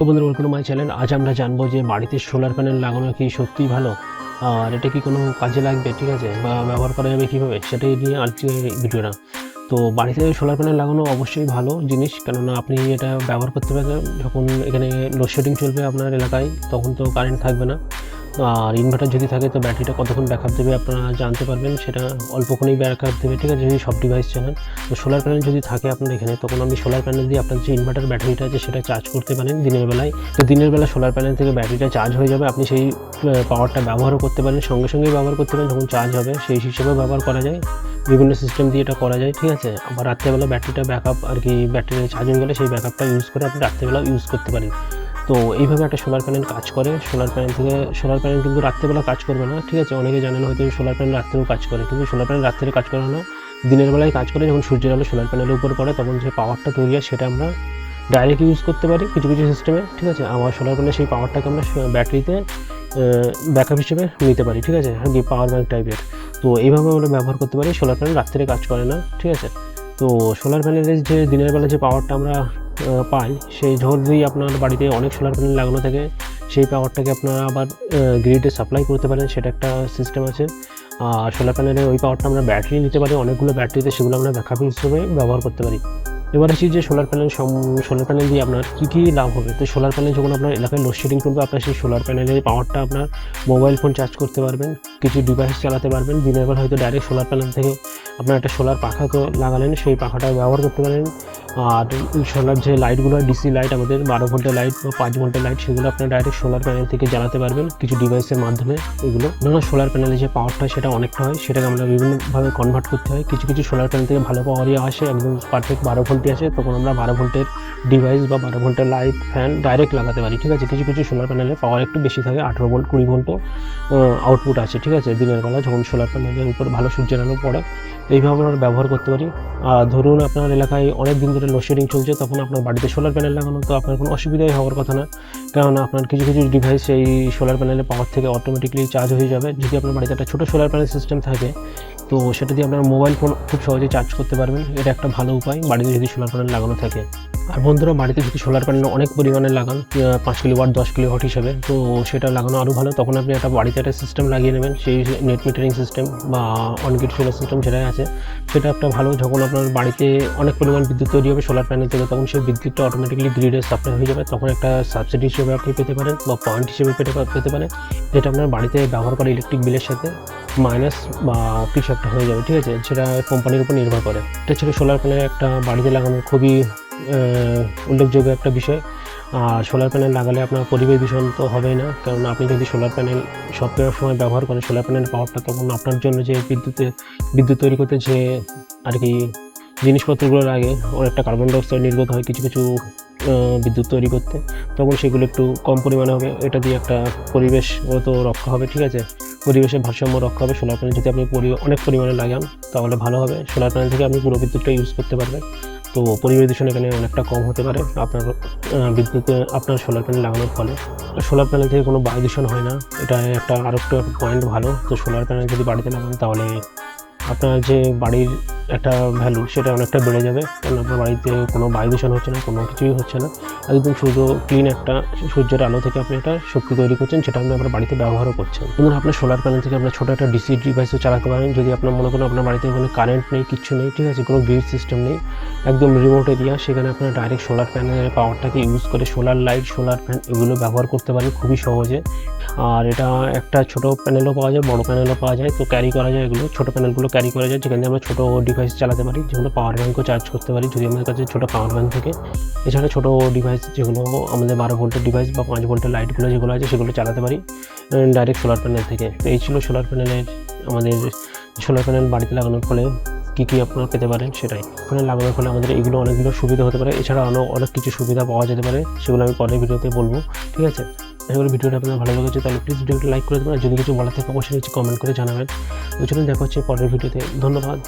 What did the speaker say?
তো বন্ধুরা welcome my channel, আজ আমরা জানব যে বাড়িতে সোলার প্যানেল লাগানো কি সত্যিই ভালো? আর এটা কি কোনো কাজে লাগবে? ঠিক আছে, বা ব্যবহার করা যাবে কীভাবে? সেটাই নিয়ে আজকে ভিডিওটা। তো বাড়িতে সোলার প্যানেল লাগানো অবশ্যই ভালো জিনিস, কেননা আপনি এটা ব্যবহার করতে পারবেন যখন এখানে লোডশেডিং চলবে আপনার এলাকায়, তখন তো কারেন্ট থাকবে না। আর ইনভার্টার যদি থাকে তো ব্যাটারিটা কতক্ষণ ব্যাকআপ দেবে আপনারা জানতে পারবেন, সেটা অল্পক্ষণেই ব্যাকআপ দেবে, ঠিক আছে? যদি সব ডিভাইস চালান তো সোলার প্যানেল যদি থাকে আপনার এখানে, তখন আপনি সোলার প্যানেল দিয়ে আপনার যে ইনভার্টার ব্যাটারিটা আছে সেটা চার্জ করতে পারেন দিনের বেলায়। তো দিনের বেলা সোলার প্যানেল থেকে ব্যাটারিটা চার্জ হয়ে যাবে, আপনি সেই পাওয়ারটা ব্যবহারও করতে পারেন, সঙ্গে সঙ্গেই ব্যবহার করতে পারেন, যখন চার্জ হবে সেই হিসেবেও ব্যবহার করা যায়। বিভিন্ন সিস্টেম দিয়ে এটা করা যায়, ঠিক আছে? আবার রাত্রেবেলা ব্যাটারিটা ব্যাকআপ আর কি ব্যাটারি চার্জিং গেলে সেই ব্যাকআপটা ইউজ করে আপনি রাত্রেবেলা ইউজ করতে পারেন। তো এইভাবে একটা সোলার প্যানেল কাজ করে। সোলার প্যানেল থেকে সোলার প্যানেল কিন্তু রাত্রেবেলা কাজ করবে না, ঠিক আছে? অনেকে জানেন হয়তো সোলার প্যানেল রাত্রেও কাজ করে, কিন্তু সোলার প্যানেল রাত্রে কাজ করে না। দিনের বেলায় কাজ করে, যখন সূর্যের আলো সোলার প্যানেলের উপর পড়ে, তখন যে পাওয়ারটা তৈরি হয়, সেটা আমরা ডাইরেক্ট ইউজ করতে পারি কিছু কিছু সিস্টেমে ঠিক আছে? আমার সোলার প্যানেল সেই পাওয়ারটাকে আমরা ব্যাটারিতে ব্যাকআপ হিসেবে নিতে পারি, ঠিক আছে? হ্যাঁ পাওয়ার ব্যাঙ্ক টাইপের তো এইভাবে আমরা ব্যবহার করতে পারি সোলার প্যানেল রাত্রে কাজ করে না, ঠিক আছে? তো সোলার প্যানেলের যে দিনের বেলা যে পাওয়ারটা আমরা পাই। সেই যদি আপনার বাড়িতে অনেক সোলার প্যানেল লাগানো থাকে। সেই পাওয়ারটাকে আপনারা আবার গ্রিডে সাপ্লাই করতে পারেন। সেটা একটা সিস্টেম আছে। আর সোলার প্যানেলের ওই পাওয়ারটা আমরা ব্যাটারি নিতে পারি। অনেকগুলো ব্যাটারিতে সেগুলো আমরা ব্যাকআপ হিসেবে ব্যবহার করতে পারি। এবার আসি যে সোলার প্যানেল সোলার প্যানেল দিয়ে আপনার কী কী লাভ হবে? তো সোলার প্যানেল যখন আপনার এলাকায় লোডশেডিং করবে, আপনার সেই সোলার প্যানেলের পাওয়ারটা আপনার মোবাইল ফোন চার্জ করতে পারবেন। কিছু ডিভাইস চালাতে পারবেন। দিনের বেলা হয়তো ডাইরেক্ট সোলার প্যানেল থেকে আপনার একটা সোলার পাখা লাগালেন। সেই পাখাটা ব্যবহার করতে পারেন। আর সোলার যে লাইটগুলো ডিসি লাইট আমাদের বারো ঘণ্টা লাইট বা পাঁচ ভোল্টের লাইট সেগুলো আপনার ডাইরেক্ট সোলার প্যানেল থেকে জ্বালাতে পারবেন। কিছু ডিভাইসের মাধ্যমে এগুলো। ধরুন সোলার প্যানেলে যে পাওয়ারটা সেটা অনেকটা হয়, সেটাকে আমরা বিভিন্নভাবে কনভার্ট করতে হয়। কিছু কিছু সোলার প্যানেল থেকে ভালো পাওয়ারই আসে, একদম পারফেক্ট বারো ভোল্টই আসে, তখন আমরা বারো ভোল্টের ডিভাইস বা বারো ঘণ্টার লাইট ফ্যান ডাইরেক্ট লাগাতে পারি, ঠিক আছে? কিছু কিছু সোলার প্যানেলে পাওয়ার একটু বেশি থাকে, আঠেরো ভোল্ট কুড়ি ভোল্টও আউটপুট আছে ঠিক আছে? দিনের বেলা যখন সোলার প্যানেলের উপর ভালো সূর্যের আলো পড়ে, এইভাবে আমরা ব্যবহার করতে পারি। আর ধরুন আপনার এলাকায় অনেক দিন ধরে লোডশেডিং চলছে, তখন আপনার বাড়িতে সোলার প্যানেল লাগানো, তো আপনার কোনো অসুবিধাই হওয়ার কথা না। কারণ আপনার কিছু কিছু ডিভাইস এই সোলার প্যানেলের পাওয়ার থেকে অটোমেটিকলি চার্জ হয়ে যাবে। যদি আপনার বাড়িতে একটা ছোটো সোলার প্যানেল সিস্টেম থাকে তো সেটা দিয়ে আপনার মোবাইল ফোন খুব সহজে চার্জ করতে পারবেন। এটা একটা ভালো উপায়, বাড়িতে যদি সোলার প্যানেল লাগানো থাকে। আর বন্ধুরা, বাড়িতে যদি সোলার প্যানেল অনেক পরিমাণে লাগান পাঁচ কিলো ওয়াট দশ কিলো ওয়াট হিসেবে, তো সেটা লাগানো আরও ভালো। তখন আপনি একটা বাড়িতে একটা সিস্টেম লাগিয়ে নেবেন, সেই নেট মিটারিং সিস্টেম বা অন গেট সোলার সিস্টেম যেটাই আছে, সেটা একটা ভালো। যখন আপনার বাড়িতে অনেক পরিমাণ বিদ্যুৎ তৈরি হবে সোলার প্যানেল থেকে, তখন সেই বিদ্যুৎটা অটোমেটিকলি গ্রিডে সাপ্লাই হয়ে যাবে। তখন একটা সাবসিডি হিসেবে আপনি পেতে পারেন বা পয়েন্ট হিসেবে পেতে পেতে পারেন। যেটা আপনার বাড়িতে ব্যবহার করে ইলেকট্রিক বিলের সাথে। মাইনাস বা কিছু একটা হয়ে যাবে, ঠিক আছে? সেটা কোম্পানির উপর নির্ভর করে। এটা ছিল সোলার প্যানেল একটা, বাড়িতে লাগানো খুবই উল্লেখযোগ্য একটা বিষয়। আর সোলার প্যানেল লাগালে আপনার পরিবেশ দূষণ তো হবেই না। কারণ আপনি যদি সোলার প্যানেল সব সময় ব্যবহার করেন সোলার প্যানেল পাওয়ারটা তখন আপনার জন্য যে বিদ্যুতে, বিদ্যুৎ তৈরি করতে যে আর কি জিনিসপত্রগুলো লাগে, ওর একটা কার্বন ডাইঅক্সাইড নির্গত হয়, কিছু কিছু বিদ্যুৎ তৈরি করতে। তখন সেগুলো একটু কম পরিমাণে হবে। এটা দিয়ে একটা পরিবেশ তো রক্ষা হবে, ঠিক আছে? পরিবেশের ভারসাম্য রক্ষা হবে। সোলার প্যানেল যদি আপনি অনেক পরিমাণে লাগান, তাহলে ভালো হবে। সোলার প্যানেল থেকে আপনি পুরো বিদ্যুৎটা ইউজ করতে পারবেন। তো পরিবেশ দূষণ এখানে অনেকটা কম হতে পারে। আপনার বিদ্যুৎ, আপনার সোলার প্যানেল লাগানোর ফলে। সোলার প্যানেল থেকে কোনো বায়ু দূষণ হয় না। এটা একটা আরও একটা পয়েন্ট ভালো। তো সোলার প্যানেল যদি বাড়িতে লাগান, তাহলে আপনার যে বাড়ির একটা ভ্যালু সেটা অনেকটা বেড়ে যাবে। কারণ আপনার বাড়িতে কোনো বায়ু দূষণ হচ্ছে না, কোনো কিছুই হচ্ছে না। একদম শুধু ক্লিন একটা সূর্যের আলো থেকে আপনি একটা শক্তি তৈরি করছেন, সেটা আপনি আপনার বাড়িতে ব্যবহারও করছেন। ধরুন আপনার সোলার প্যানেল থেকে আপনার ছোটো একটা ডিসি ডিভাইসও চালাতে পারেন। যদি আপনার মনে করেন আপনার বাড়িতে কোনো কারেন্ট নেই কিচ্ছু নেই, ঠিক আছে, কোনো গ্রিড সিস্টেম নেই, একদম রিমোট এরিয়া সেখানে আপনার ডাইরেক্ট সোলার প্যানেলের পাওয়ারটাকে ইউজ করে সোলার লাইট সোলার ফ্যান এগুলো ব্যবহার করতে পারেন খুবই সহজে। আর এটা একটা ছোট প্যানেলও পাওয়া যায়, বড় প্যানেলও পাওয়া যায়, তো ক্যারি করা যায় এগুলো। ছোটো প্যানেলগুলো ক্যারি করা যায়, যেখানে আমরা ছোটো ডিভাইস চালাতে পারি, যেগুলো পাওয়ার ব্যাঙ্কও চার্জ করতে পারি, যদি আমাদের কাছে ছোটো পাওয়ার ব্যাঙ্ক থেকে। এছাড়া ছোটো ডিভাইস যেগুলো আমাদের বারো ভোল্টের ডিভাইস বা পাঁচ ভোল্টের লাইটগুলো যেগুলো আছে, সেগুলো চালাতে পারি ডাইরেক্ট সোলার প্যানেল থেকে। তো এই ছিল সোলার প্যানেলের আমাদের সোলার প্যানেল বাড়িতে লাগানোর ফলে কী কী আপনারা পেতে পারেন সেটাই। প্যানেল লাগানোর ফলে আমাদের এইগুলো অনেকগুলো সুবিধা হতে পারে। এছাড়া আরও অনেক কিছু সুবিধা পাওয়া যেতে পারে, সেগুলো আমি পরের ভিডিওতে বলব, ঠিক আছে? করি ভিডিওটা আপনার ভালো লেগেছে, তাহলে প্লিজ ভিডিওটা লাইক করে দেবেন। আর যদি কিছু বলার থাকে, অবশ্যই নিচে কমেন্ট করে জানাবেন। তো জন্য দেখা হচ্ছে পরের ভিডিওতে ধন্যবাদ।